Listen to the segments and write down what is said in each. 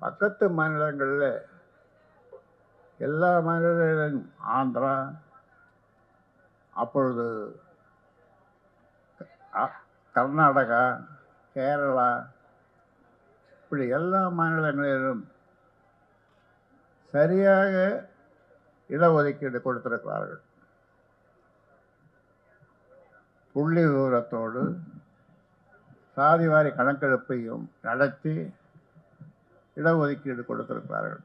பக்கத்து மாநிலங்களில் எல்லா மாநிலங்களிலும் ஆந்திரா அப்பொழுது அ- கர்நாடகா கேரளா இப்படி எல்லா மாநிலங்களிலும் சரியாக இடஒதுக்கீடு கொடுத்திருக்கிறார்கள். புள்ளி விவரத்தோடு சாதிவாரி கணக்கெடுப்பையும் நடத்தி இடஒதுக்கீடு கொடுத்திருக்கிறார்கள்.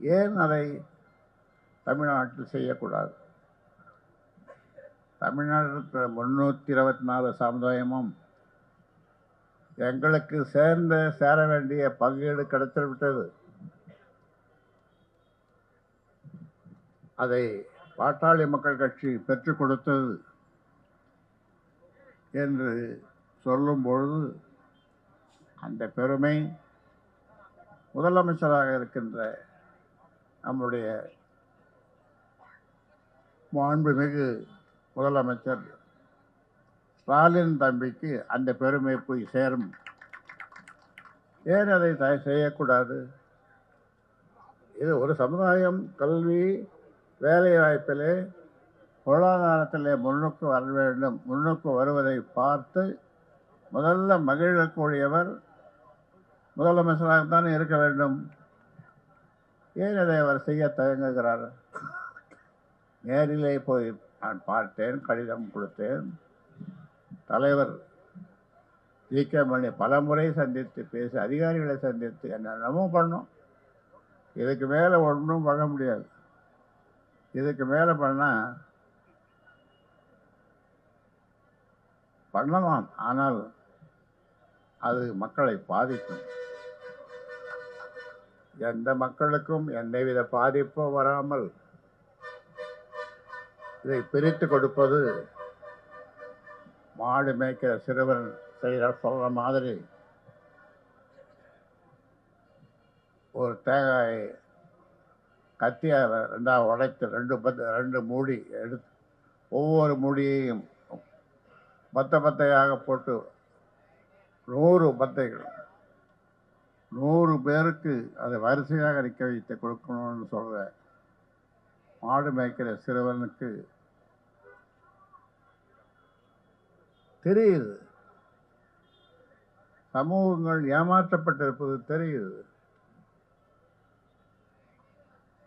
ஏன் அதை தமிழ்நாட்டில் செய்யக்கூடாது? தமிழ்நாட்டில் முன்னூற்றி இருபத்தி நாலு சமுதாயமும் எங்களுக்கு சேர்ந்த சேர வேண்டிய பங்கீடு கிடைத்துவிட்டது. அதை பாட்டாளி மக்கள் கட்சி பெற்றுக் கொடுத்தது என்று சொல்லும் பொழுது அந்த பெருமை முதலமைச்சராக இருக்கின்ற நம்முடைய மாண்புமிகு முதலமைச்சர் ஸ்டாலின் தம்பிக்கு அந்த பெருமை போய் சேரும். ஏன் அதை த- செய்யக்கூடாது? இது ஒரு சமுதாயம் கல்வி வேலை வாய்ப்பிலே பொருளாதாரத்திலே முன்னுக்கு வர வேண்டும் முன்னுக்கு வருவதை பார்த்து முதல்ல மகிழக்கூடியவர் முதலமைச்சராகத்தானே இருக்க வேண்டும். ஏன் அதை அவர் செய்ய தயங்குகிறார்? நேரிலே போய் நான் பார்த்தேன் கடிதம் கொடுத்தேன். தலைவர் ஜி. கே. மணி பல முறை சந்தித்து பேசி அதிகாரிகளை சந்தித்து என்னென்னமோ பண்ணோம். இதுக்கு மேலே ஒன்றும் பண்ண முடியாது. இதுக்கு மேலே பண்ணால் பண்ணலாம். ஆனால் அது மக்களை பாதிக்கும். எந்த மக்களுக்கும் எந்தவித பாதிப்பும் வராமல் இதை பிரித்து கொடுப்பது மாடு மேய்க்கிற சிறுவன் செய்கிற சொல்கிற மாதிரி. ஒரு தேங்காயை கத்தியை ரெண்டாக உடைத்து ரெண்டு பத்து ரெண்டு மூடி எடுத்து ஒவ்வொரு மூடியையும் பத்த பத்தையாக போட்டு நூறு பத்தைகள் நூறு பேருக்கு அதை வரிசையாக நிற்க வைத்து கொடுக்கணும்னு சொல்கிற மாடு மேய்க்கிற சிறுவனுக்கு தெரியுது. சமூகங்கள் ஏமாற்றப்பட்டிருப்பது தெரியுது.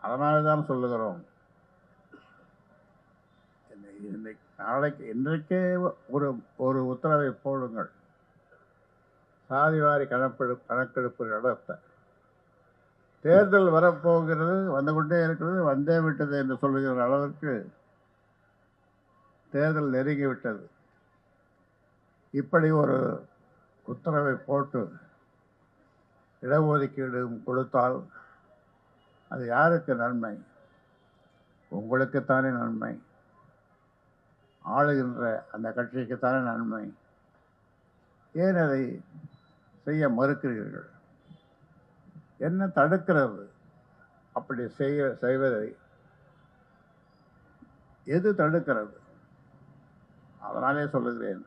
அதனால தான் சொல்லுகிறோம். இன்னைக்கு நாளைக்கு இன்றைக்கே ஒரு ஒரு உத்தரவை போடுங்கள். சாதிவாரி கணப்பெடு கணக்கெடுப்பு நடத்த. தேர்தல் வரப்போகிறது வந்து கொண்டே இருக்கிறது வந்தே விட்டது என்று சொல்லுகிற அளவிற்கு தேர்தல் நெருங்கிவிட்டது இப்படி ஒரு உத்தரவை போட்டு இடஒதுக்கீடு கொடுத்தால் அது யாருக்கு நன்மை? உங்களுக்குத்தானே நன்மை. ஆளுகின்ற அந்த கட்சிக்குத்தானே நன்மை. ஏன் அதை செய்ய மறுக்கிறீர்கள். என்ன தடுக்கிறது? அப்படி செய்ய செய்வதை எது தடுக்கிறது? அதனாலே சொல்லுகிறேன்.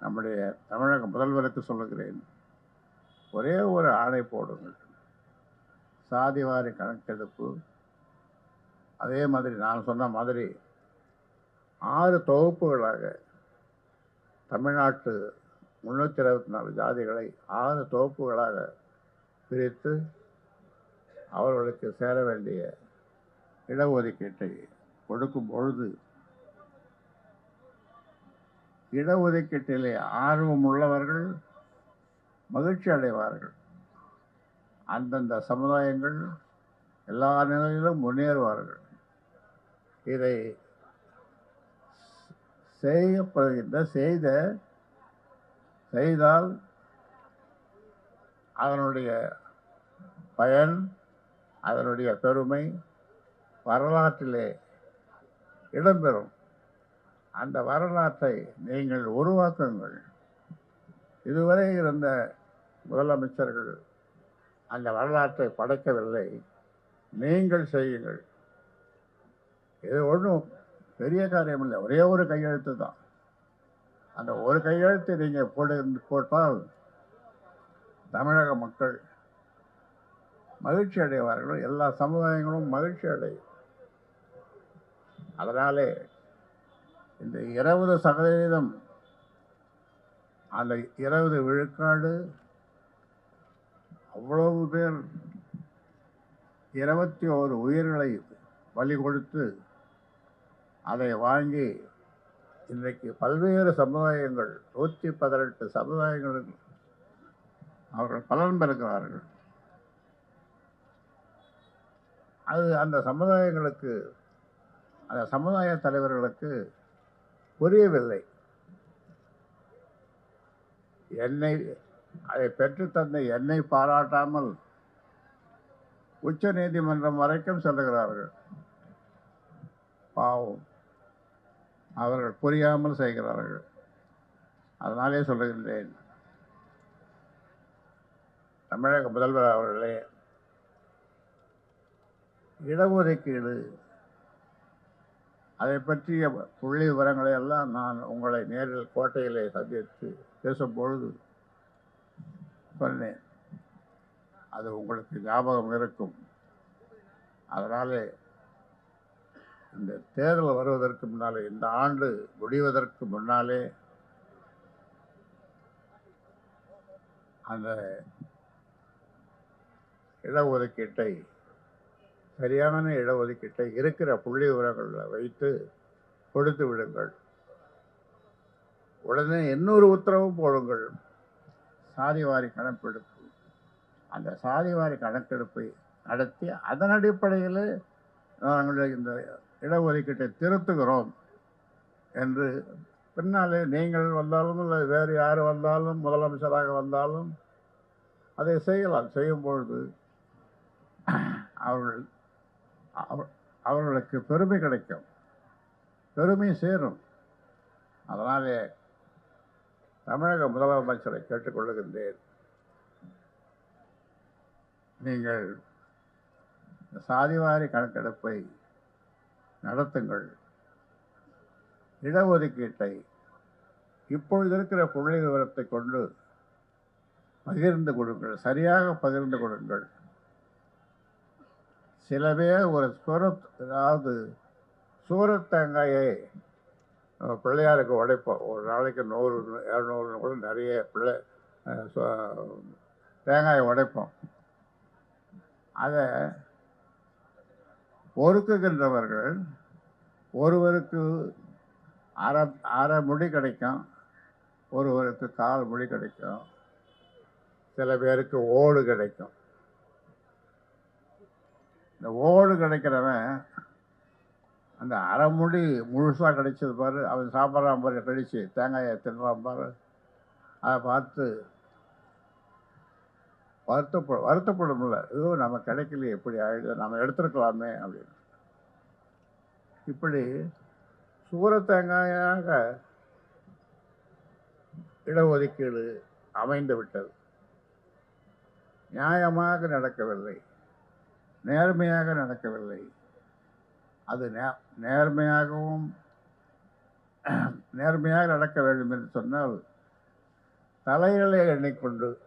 நம்முடைய தமிழக முதல்வருக்கு சொல்லுகிறேன். ஒரே ஒரு ஆணை போடுங்கள். சாதிவாரி கணக்கெடுப்பு. அதே மாதிரி நான் சொன்ன மாதிரி ஆறு தொகுப்புகளாக தமிழ்நாட்டு முன்னூற்றி இருபத்தி நாலு ஜாதிகளை ஆறு தொகுப்புகளாக பிரித்து அவர்களுக்கு சேர வேண்டிய இடஒதுக்கீட்டை கொடுக்கும் பொழுது இடஒதுக்கீட்டிலே ஆர்வம் உள்ளவர்கள் மகிழ்ச்சி அடைவார்கள். அந்தந்த சமுதாயங்கள் எல்லா நிலையிலும் முன்னேறுவார்கள். இதை செய்யப்படுகின்ற செய்த செய்தால் அதனுடைய பயன் அதனுடைய பெருமை வரலாற்றிலே இடம்பெறும். அந்த வரலாற்றை நீங்கள் உருவாக்குங்கள். இதுவரை இருந்த முதலமைச்சர்கள் அந்த வரலாற்றை படைக்கவில்லை. நீங்கள் செய்யுங்கள். இது ஒன்றும் பெரிய காரியம் இல்லை ஒரே ஒரு கையெழுத்து தான். அந்த ஒரு கையெழுத்து நீங்கள் போடு போட்டால் தமிழக மக்கள் மகிழ்ச்சி அடைவார்கள். எல்லா சமுதாயங்களும் மகிழ்ச்சி அடையும். அதனாலே இந்த இருபது சதவீதம் அந்த இருபது விழுக்காடு அவ்வளவு பேர் இருபத்தி ஓரு உயிர்களை பலி கொடுத்து அதை வாங்கி இன்றைக்கு பல்வேறு சமுதாயங்கள் நூற்றி பதினெட்டு சமுதாயங்களில் அவர்கள் பலன் பெறுகிறார்கள். அது அந்த சமுதாயங்களுக்கு அந்த சமுதாய தலைவர்களுக்கு புரியவில்லை. என்னை அதை பெற்றுத்தந்த என்னை பாராட்டாமல் உச்ச நீதிமன்றம் வரைக்கும் செல்லுகிறார்கள். பாவம். அவர்கள் புரியாமல் செய்கிறார்கள். அதனாலே சொல்லுகின்றேன். தமிழக முதல்வர் அவர்களே இடஒதுக்கீடு அதை பற்றிய புள்ளி விவரங்களை எல்லாம் நான் உங்களை நேரில் கோட்டையிலே சந்தித்து பேசும்பொழுது சொன்னேன். அது உங்களுக்கு ஞாபகம் இருக்கும். அதனாலே இந்த தேர்தல் வருவதற்கு முன்னாலே இந்த ஆண்டு முடிவதற்கு முன்னாலே அந்த இடஒதுக்கீட்டை சரியான இடஒதுக்கீட்டை இருக்கிற புள்ளி விவரங்களில் வைத்து கொடுத்து விடுங்கள். உடனே இன்னொரு உத்தரவும் போடுங்கள். சாதிவாரி கணக்கெடுப்பு. அந்த சாதிவாரி கணக்கெடுப்பை நடத்தி அதன் அடிப்படையில் நாங்கள் இந்த இடஒதுக்கீட்டை திருத்துகிறோம் என்று பின்னாலே நீங்கள் வந்தாலும் இல்லை வேறு யார் வந்தாலும் முதலமைச்சராக வந்தாலும் அதை செய்யலாம். செய்யும் பொழுது அவர்கள் அவ- அவர்களுக்கு பெருமை கிடைக்கும். பெருமை சேரும். அதனாலே தமிழக முதலமைச்சரை கேட்டுக்கொள்ளுகின்றேன். நீங்கள் சாதிவாரி கணக்கெடுப்பை நடத்துங்கள். இடஒதுக்கீட்டை இப்பொழுது இருக்கிற புள்ளி விவரத்தை கொண்டு பகிர்ந்து கொடுங்கள். சரியாக பகிர்ந்து கொடுங்கள். சில பேர் ஒரு சூரத் அதாவது சூரத் தேங்காயை பிள்ளையாருக்கு உடைப்போம். ஒரு நாளைக்கு நூறு இரநூறுன்னு கூட நிறைய பிள்ளை தேங்காயை உடைப்போம். அதை ஒருக்குகின்றவர்கள் ஒருவருக்கு அரை அரை முடி கிடைக்கும் ஒருவருக்கு கால் முடி கிடைக்கும் சில பேருக்கு ஓடு கிடைக்கும். இந்த ஓடு கிடைக்கிறவன் அந்த அரை முடி முழுசாக கிடைச்சது பாரு அவன் சாப்பிட்றான் பாரு கழிச்சு தேங்காயை தின்றான் பாரு அதை பார்த்து வருத்தப்ப வருத்தப்படும்ல. ஏதோ நம்ம கிடைக்கல எப்படி ஆயிடுது நம்ம எடுத்துருக்கலாமே அப்படின்னு. இப்படி சூர தேங்காயாக இடஒதுக்கீடு அமைந்து விட்டது நியாயமாக நடக்கவில்லை. நேர்மையாக நடக்கவில்லை. அது நே- நேர்மையாகவும் நேர்மையாக நடக்க வேண்டும் என்று சொன்னால் தலைகளை எண்ணிக்கொண்டு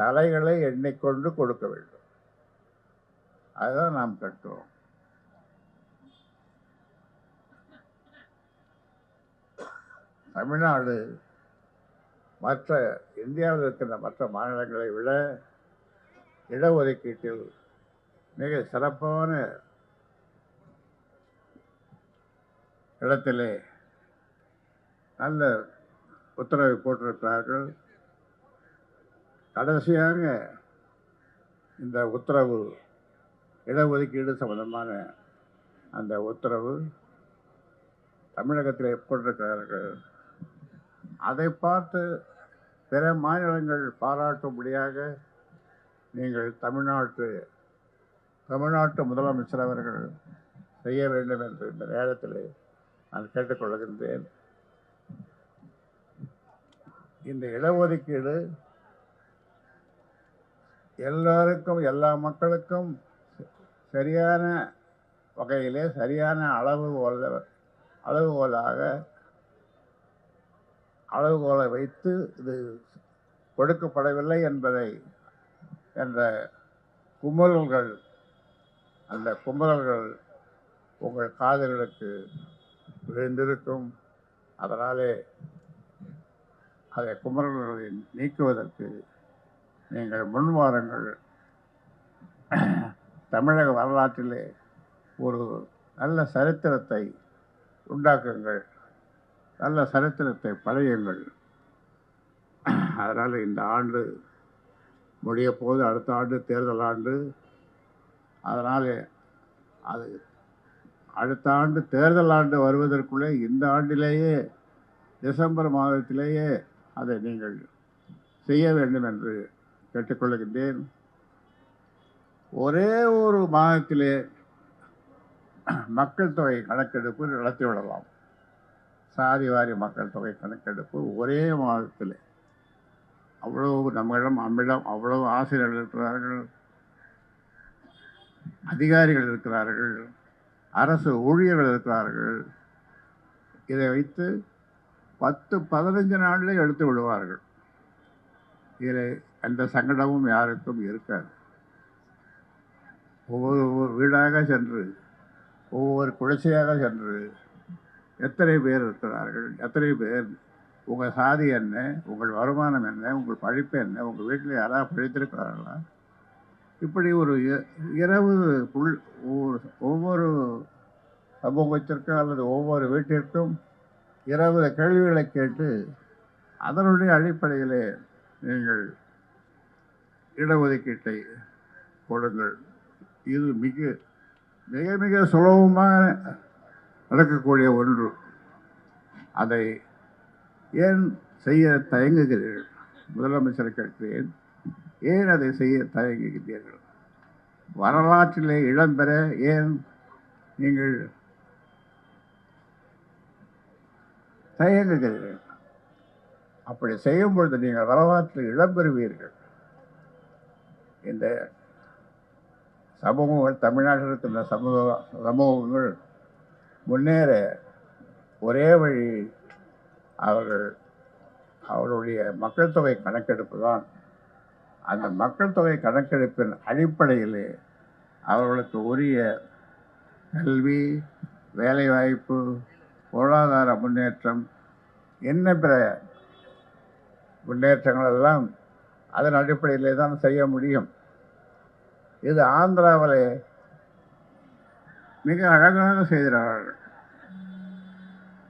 தலைகளை எண்ணிக்கொண்டு கொடுக்க வேண்டும். அதுதான் நாம் கட்டுவோம் தமிழ்நாடு மற்ற இந்தியாவில் இருக்கின்ற மற்ற மாநிலங்களை விட இடஒதுக்கீட்டில் மிக சிறப்பான இடத்திலே நல்ல உத்தரவை போட்டிருக்கிறார்கள். கடைசியாக இந்த உத்தரவு இடஒதுக்கீடு சம்பந்தமான அந்த உத்தரவு தமிழகத்தில் போட்டிருக்கிறார்கள். அதை பார்த்து பிற மாநிலங்கள் பாராட்டும்படியாக நீங்கள் தமிழ்நாட்டு தமிழ்நாட்டு முதலமைச்சர் அவர்கள் செய்ய வேண்டும் என்று இந்த நேரத்தில் நான் கேட்டுக்கொள்கின்றேன். இந்த இடஒதுக்கீடு எல்லோருக்கும் எல்லா மக்களுக்கும் சரியான வகையிலே சரியான அளவுகோல அளவுகோலாக அளவுகோலை வைத்து இது கொடுக்கப்படவில்லை என்பதை என்ற குமுறல்கள் அந்த குமுறல்கள் உங்கள் காதல்களுக்கு விழுந்திருக்கும். அதனாலே அதை குமுறல்களை நீக்குவதற்கு நீங்கள் முன்வாருங்கள் தமிழக வரலாற்றிலே ஒரு நல்ல சரித்திரத்தை உண்டாக்குங்கள். நல்ல சரித்திரத்தை பழையுங்கள் அதனால் இந்த ஆண்டு முடிய போது அடுத்த ஆண்டு தேர்தல் ஆண்டு. அதனால் அது அடுத்த ஆண்டு தேர்தல் ஆண்டு வருவதற்குள்ளே இந்த ஆண்டிலேயே டிசம்பர் மாதத்திலேயே அதை நீங்கள் செய்ய வேண்டும் என்று கேட்டுக்கொள்கின்றேன் ஒரே ஒரு மாதத்திலே மக்கள் தொகை கணக்கெடுப்பு நடத்தி விடலாம். சாதி வாரி மக்கள் தொகை கணக்கெடுப்பு ஒரே மாதத்தில். அவ்வளவு நம்மிடம் நம்மிடம் அவ்வளவு ஆசிரியர்கள் இருக்கிறார்கள். அதிகாரிகள் இருக்கிறார்கள். அரசு ஊழியர்கள் இருக்கிறார்கள். இதை வைத்து பத்து பதினஞ்சு நாளில் எடுத்து விடுவார்கள். இதில் எந்த சங்கடமும் யாருக்கும் இருக்காது. ஒவ்வொரு ஒவ்வொரு வீடாக சென்று ஒவ்வொரு குழச்சையாக சென்று எத்தனை பேர் இருக்கிறார்கள் எத்தனை பேர் உங்கள் சாதி என்ன உங்கள் வருமானம் என்ன உங்கள் படிப்பு என்ன உங்கள் வீட்டில் யாராவது படித்திருக்கிறார்களா? இப்படி ஒரு இ- இரவு புல் ஒவ்வொரு- ஒவ்வொரு சமூகத்திற்கும் அல்லது ஒவ்வொரு வீட்டிற்கும் இரவு கேள்விகளை கேட்டு அதனுடைய அடிப்படையிலே நீங்கள் இடஒதுக்கீட்டை கொடுங்கள் இது மிக மிக மிக சுலபமாக நடக்கக்கூடிய ஒன்று. அதை ஏன் செய்ய தயங்குகிறீர்கள்? முதலமைச்சரை கேட்கிறேன். ஏன் அதை செய்ய தயங்குகிறீர்கள்? வரலாற்றிலே இடம்பெற ஏன் நீங்கள் தயங்குகிறீர்கள்? அப்படி செய்யும் பொழுது நீங்கள் வரலாற்றில் இடம்பெறுவீர்கள். இந்த சமூகங்கள் தமிழ்நாட்டில் இருக்கின்ற சமூக சமூகங்கள் முன்னேற ஒரே வழி அவர்கள் அவருடைய மக்கள் தொகை கணக்கெடுப்பு தான். அந்த மக்கள் தொகை கணக்கெடுப்பின் அடிப்படையிலே அவர்களுக்கு உரிய கல்வி வேலைவாய்ப்பு பொருளாதார முன்னேற்றம் என்ன பிற முன்னேற்றங்கள் எல்லாம் அதன் அடிப்படையிலே தான் செய்ய முடியும். இது ஆந்திராவிலே மிக அழகாக செய்கிறார்கள்.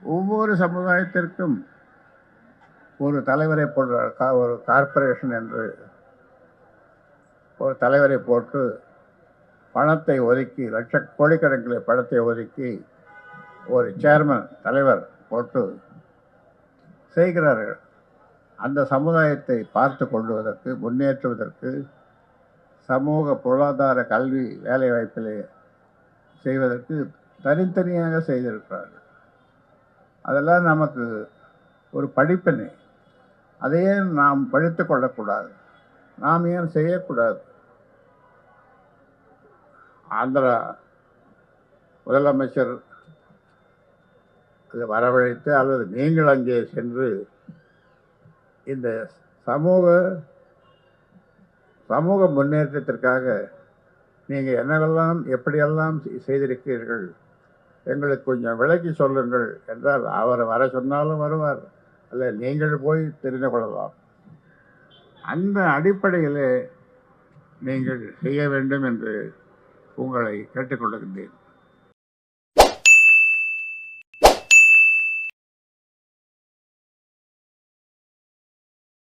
ஒவ்வொரு சமுதாயத்திற்கும் ஒரு தலைவரை போடுற கா- ஒரு கார்ப்பரேஷன் என்று ஒரு தலைவரை போட்டு பணத்தை ஒதுக்கி லட்ச கோடிக்கணக்கில் பணத்தை ஒதுக்கி ஒரு சேர்மன் தலைவர் போட்டு செய்கிறார்கள். அந்த சமுதாயத்தை பார்த்து கொள்வதற்கு முன்னேற்றுவதற்கு சமூக பொருளாதார கல்வி வேலைவாய்ப்பிலே செய்வதற்கு தனித்தனியாக செய்திருக்கிறார்கள். அதெல்லாம் நமக்கு ஒரு படிப்பினை. அதையே நாம் படித்து கொள்ளக்கூடாது. நாம் ஏன் செய்யக்கூடாது? ஆந்திரா முதலமைச்சர் வரவழைத்து அல்லது நீங்கள் அங்கே சென்று இந்த சமூக சமூக முன்னேற்றத்திற்காக நீங்கள் என்னவெல்லாம் எப்படியெல்லாம் செய்திருக்கிறீர்கள் எங்களுக்கு கொஞ்சம் விளக்கி சொல்லுங்கள் என்றால் அவர் வர சொன்னாலும் வருவார் அல்ல நீங்கள் போய் தெரிந்து கொள்ளலாம். அந்த அடிப்படையிலே நீங்கள் செய்ய வேண்டும் என்று உங்களை கேட்டுக்கொள்கின்றேன்.